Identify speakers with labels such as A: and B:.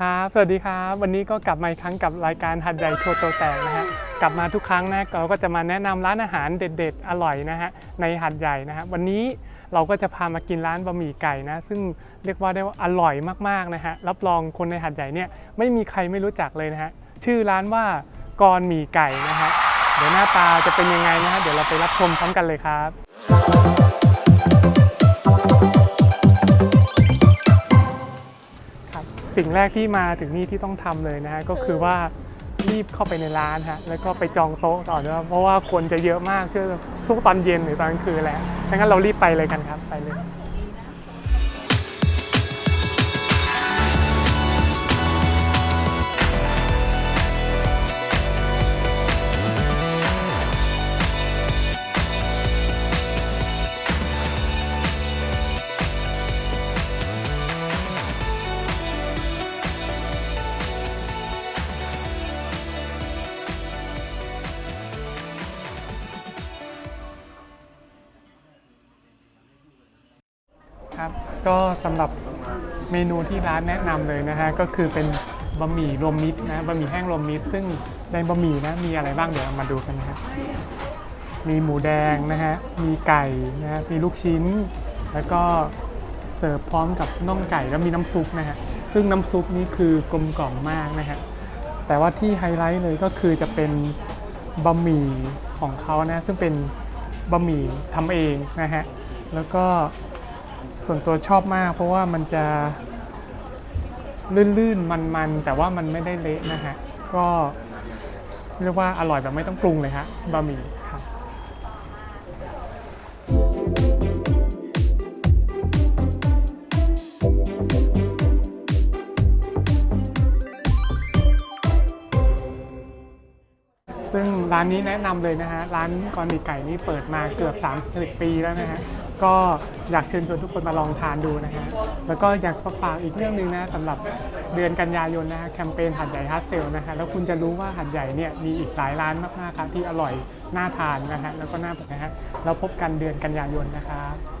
A: ครับ สวัสดีครับ วันนี้ก็กลับมาอีกครั้งกับรายการหัดใหญ่โชว์ตัวแตกนะฮะ กลับมาทุกครั้งนะเราก็จะมาแนะนำร้านอาหารเด็ด ๆ อร่อยนะฮะในหัดใหญ่นะฮะ วันนี้เราก็จะพามากินร้านบะหมี่ไก่นะ ซึ่งเรียกว่าได้ว่าอร่อยมากๆนะฮะ รับรองคนในหัดใหญ่เนี่ยไม่มีใครไม่รู้จักเลยนะฮะ ชื่อร้านว่ากรหมี่ไก่นะฮะ เดี๋ยวหน้าตาจะเป็นยังไงนะฮะ เดี๋ยวเราไปรับชมพร้อมกันเลยครับ สิ่งแรกที่มาถึงนี่ที่ต้องทำเลยนะฮะก็คือว่ารีบเข้าไปในร้านฮะแล้วก็ไปจองโต๊ะก่อนนะเพราะว่าคนจะเยอะมากช่วงช่วงตอนเย็นหรือตอนกลางคืนแหละดังนั้นเรารีบไปเลยกันครับไปเลย ครับ ก็สำหรับเมนูที่ร้านแนะนำเลยนะฮะก็คือเป็นบะหมี่รวมมิตรนะบะหมี่แห้งรวมมิตร ซึ่งในบะหมี่นะมีอะไรบ้างเดี๋ยวเรามาดูกันนะครับมีหมูแดงนะฮะมีไก่นะฮะมีลูกชิ้น แล้วก็เสิร์ฟพร้อมกับน่องไก่แล้วมีน้ำซุปนะฮะซึ่งน้ำซุปนี่คือกลมกล่อมมากนะฮะแต่ว่าที่ไฮไลท์เลยก็คือจะเป็นบะหมี่ของเขานะซึ่งเป็นบะหมี่ทำเองนะฮะแล้วก็ ส่วนตัวชอบมาก เพราะว่ามันจะลื่นๆ มันๆ แต่ว่ามันไม่ได้เละนะฮะ ก็เรียกว่าอร่อยแบบไม่ต้องปรุงเลยฮะบะหมี่ครับซึ่งร้านนี้แนะนำเลยนะฮะ ร้านกรณีไก่นี่เปิดมาเกือบ 30 ปีแล้วนะฮะ ก็อยากเชิญชวนทุกคนมาลองทานดูนะฮะแล้วก็อยากฝากอีกเรื่องหนึ่งนะสำหรับเดือนกันยายนนะฮะแคมเปญหัดใหญ่ฮัทเซลนะฮะแล้วคุณจะรู้ว่าหัดใหญ่เนี่ยมีอีกหลายร้านมากๆครับที่อร่อยน่าทานนะฮะแล้วก็น่านะฮะเราพบกันเดือนกันยายนนะครับ